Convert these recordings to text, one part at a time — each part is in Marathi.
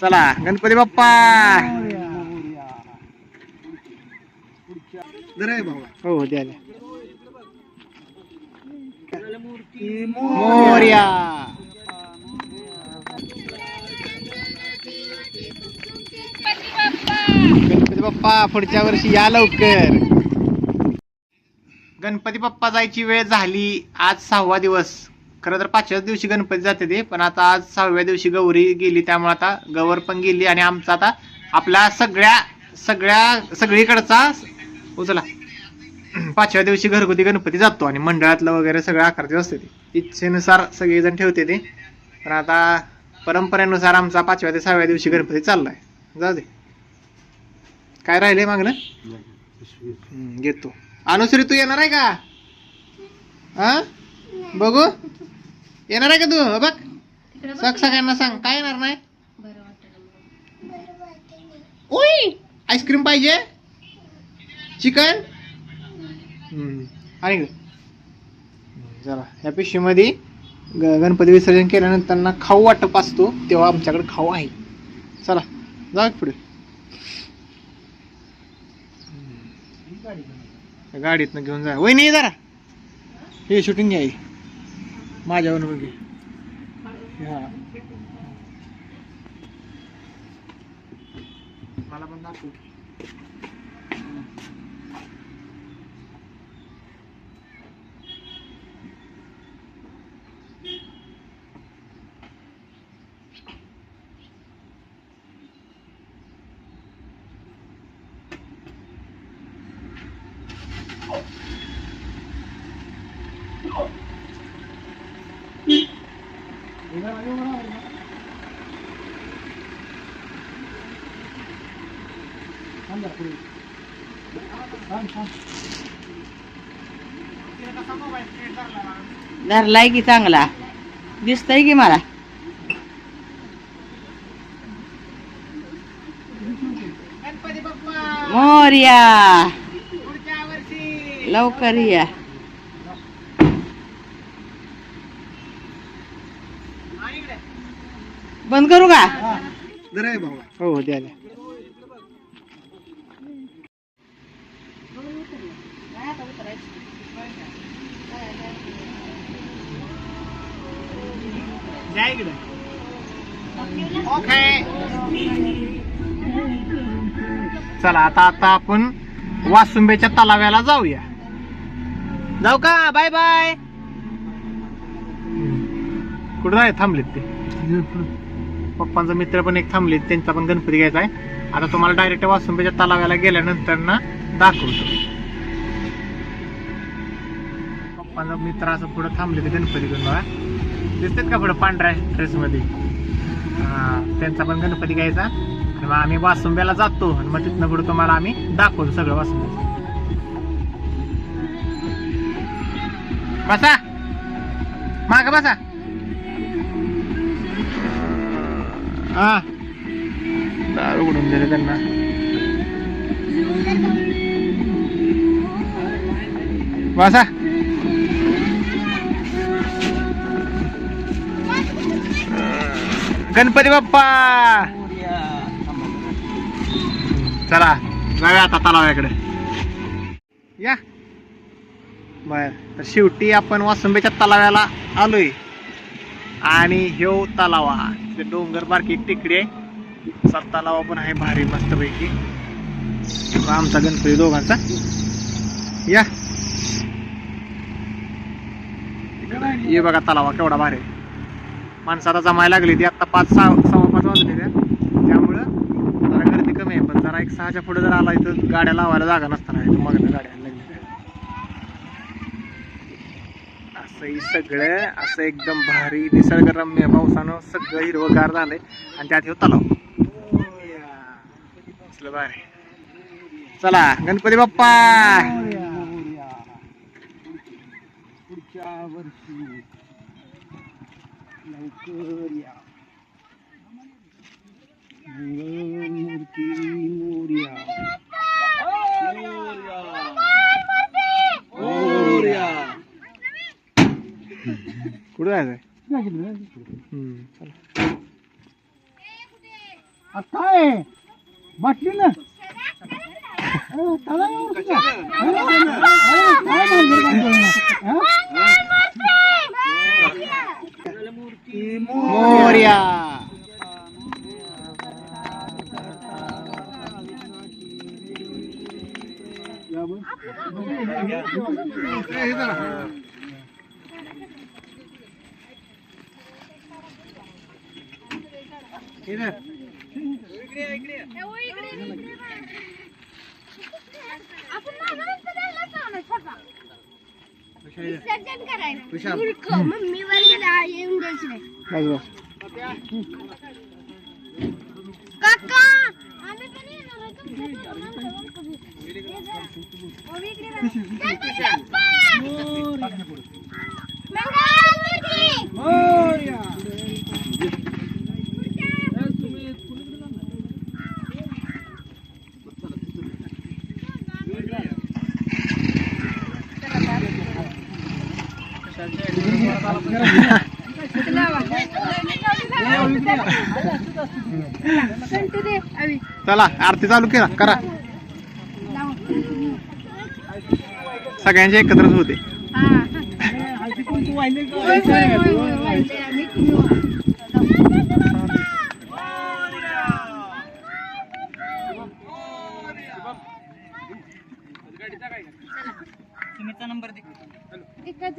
चला गणपती बाप्पा. हो, हो द्या. मोर्या. गणपती बाप्पा पुढच्या वर्षी या लवकर. गणपती बाप्पा जायची वेळ झाली. आज सहावा दिवस. खरं तर पाचव्याच दिवशी गणपती जाते ते पण आता आज सहाव्या दिवशी गौरी गेली त्यामुळे आता गवर पण गेली आणि आमचा आता आपल्या सगळ्या सगळ्या सगळीकडचा हो, उचला पाचव्या दिवशी घरगुती गणपती जातो आणि मंडळातलं वगैरे सगळं आकारते असते ते. इच्छेनुसार सगळेजण ठेवते ते पण आता परंपरेनुसार आमचा पाचव्या ते सहाव्या दिवशी गणपती चाललाय. जाऊ दे. काय राहिले मागणं? घेतो. अनुसरी तू येणार आहे का? हा बघू. येणार आहे का तू? हो बघ. सग सगळ्यांना सांग. काय येणार नाही? ओय! आईस्क्रीम पाहिजे? चिकन? आणि चला या पिशवीमध्ये ग- गणपती विसर्जन केल्यानंतर ना खाऊ वाटप असतो तेव्हा आमच्याकडे खाऊ आहे. चला जा पुढे. गाडीतनं घेऊन जा. वय नाही जरा. हे शूटिंग घ्याय माझ्यावर बघे. हा. मला पण दाखव. धरलाय की चांगला? दिसतय की मला? मोर्या! लवकर या आणि इकडे. बंद करू का? हो हो द्या चला आता आता आपण वासुंबेच्या तलाव्याला जाऊया. जाऊ का? Bye bye. कुठं आहे? थांबलेत ते. पप्पांचा मित्र पण एक थांबले त्यांचा पण गणपती घ्यायचा आहे. आता तुम्हाला डायरेक्ट वासुंबेच्या तलाव्याला गेल्यानंतर ना दाखवतो. पप्पांचा मित्र असं पुढे थांबले ते गणपती घेऊन बघा. दिसतात का पुढे पांढऱ्या ड्रेस मध्ये त्यांचा पण गणपती घ्यायचा. आणि मग आम्ही वासुंब्याला जातो आणि मग तिथनं पुढे तुम्हाला आम्ही दाखवतो सगळं वासुंब्याचं बसा. माग बसा. हा. दार उघडून दिले त्यांना. बसा गणपती बाप्पा. चला जाऊया आता तलावाकडे. या. बर तर शेवटी आपण वासुंबेच्या तलाव्याला आलोय. आणि ह्यो तलावा इथे डोंगर बारकी एक टेकडी आहे. सर तलावा पण आहे भारी मस्त पैकी आमचा गणपती दोघांचा. या. ये बघा तलावा केवढा भारी माणसाला जमाय जमायला लागली ती आता पाच सहा सव्वा पाच वाजले त्या. त्यामुळं जरा गर्दी कमी आहे पण जरा एक सहाच्या पुढे जर आला इथं गाड्या लावायला जागा नसताना मग गाड्या. असंही सगळं असं एकदम भारी निसर्गरम्य पावसानं सगळं हिरवगार झालंय. आणि त्यात हे तलाव. असलं भारी चला गणपती बाप्पा! पुढच्या वर्षी लवकर या मूर्ती मोर्या. मोर्या. कुठं जायचंय? काय बाटली ना. ना? हा? मोर्या विसर्जन करायला मूर्ख मम्मीवर गेला येऊन द्यायची नाही काका आम्ही पण येणार आहे तुमच्या घरी. ये जरा. ओ, इकडे बघ. गणपती बाप्पा! मंगळागौरी! घंटी दे, आवी. चला आरती चालू केला करा सगळ्यांचे एकत्रच होते हा. होय, होय, होय, होय, होय. ते आम्ही किती एकच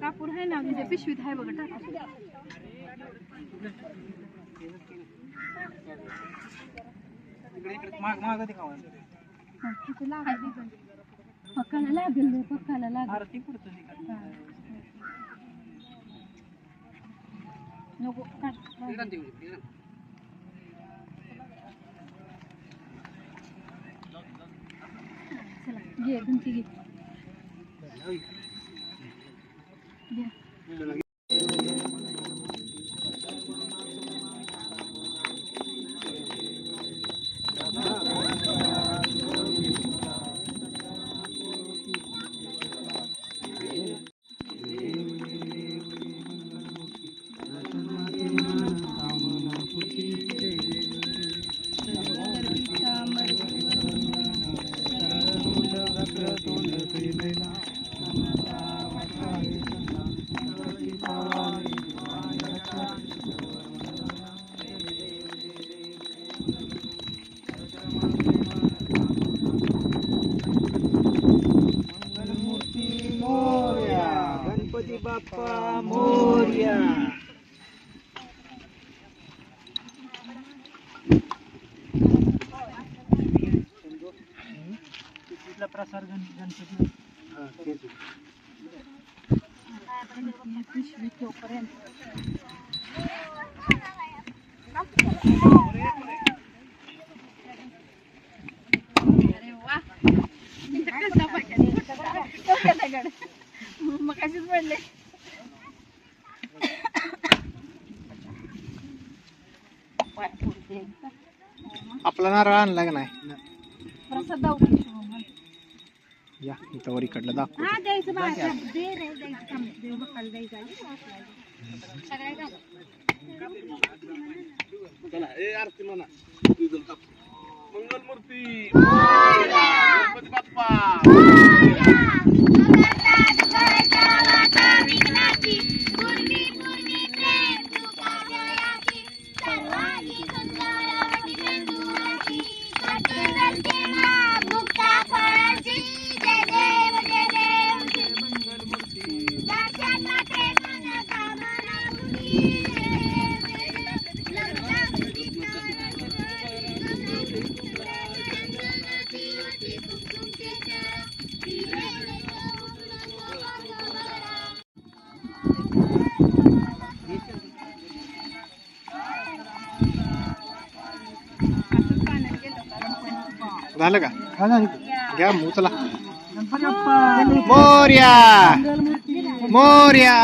कापूर आहे ना? म्हणजे पिशवीत आहे बघा टाका. हा, तिथे लागेल. पक्काला लागेल रे, पक्काला लागेल. हा. नको काढ. গিয়ে এখান থেকে गणपती बाप्पा मोर्या प्रसार गणपती पिशवी तोपर्यंत मग आपला नारळ आणला का नाही? प्रसाद दाखवून वर दाखव. आरती म्हणा. मंगलमूर्ती. गणपती बाप्पा. मोर्या! मोर्या!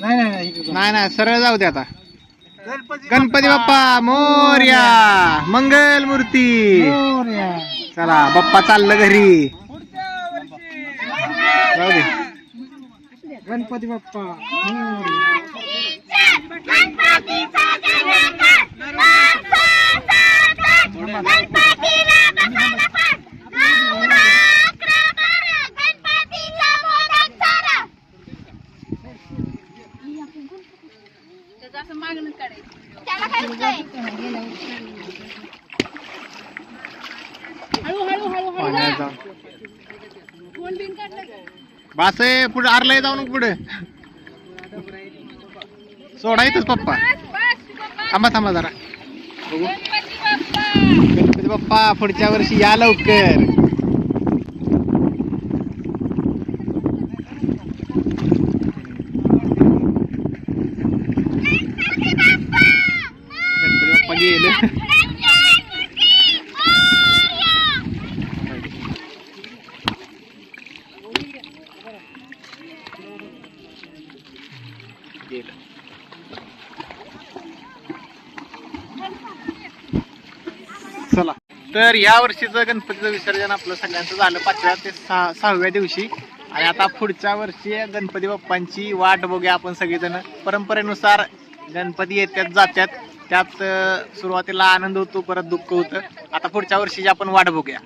नाही नाही नाही इकडे नाही नाही सरळ जाऊ दे आता. गणपती बाप्पा. मोर्या! मंगल मूर्ती मोरया. चला बाप्पा चाललं घरी. जाऊ दे. गणपती बाप्पा. बास आहे पुढे आरलाय जाऊ नको पुढे सोडायचंच पप्पा. थांबा थांबा जरा. बघू गणपती बाप्पा पुढच्या वर्षी या लवकर. गणपती बाप्पा गेले चला तर या वर्षीचं गणपतीचं विसर्जन आपलं सगळ्यांचं झालं पाचव्या ते सहा सहाव्या दिवशी. आणि आता पुढच्या वर्षी गणपती बाप्पांची वाट बघूया आपण सगळेजण. परंपरेनुसार गणपती येतात जातात त्यात सुरुवातीला आनंद होतो परत दुःख होतं. आता पुढच्या वर्षीची आपण वाट बघूया.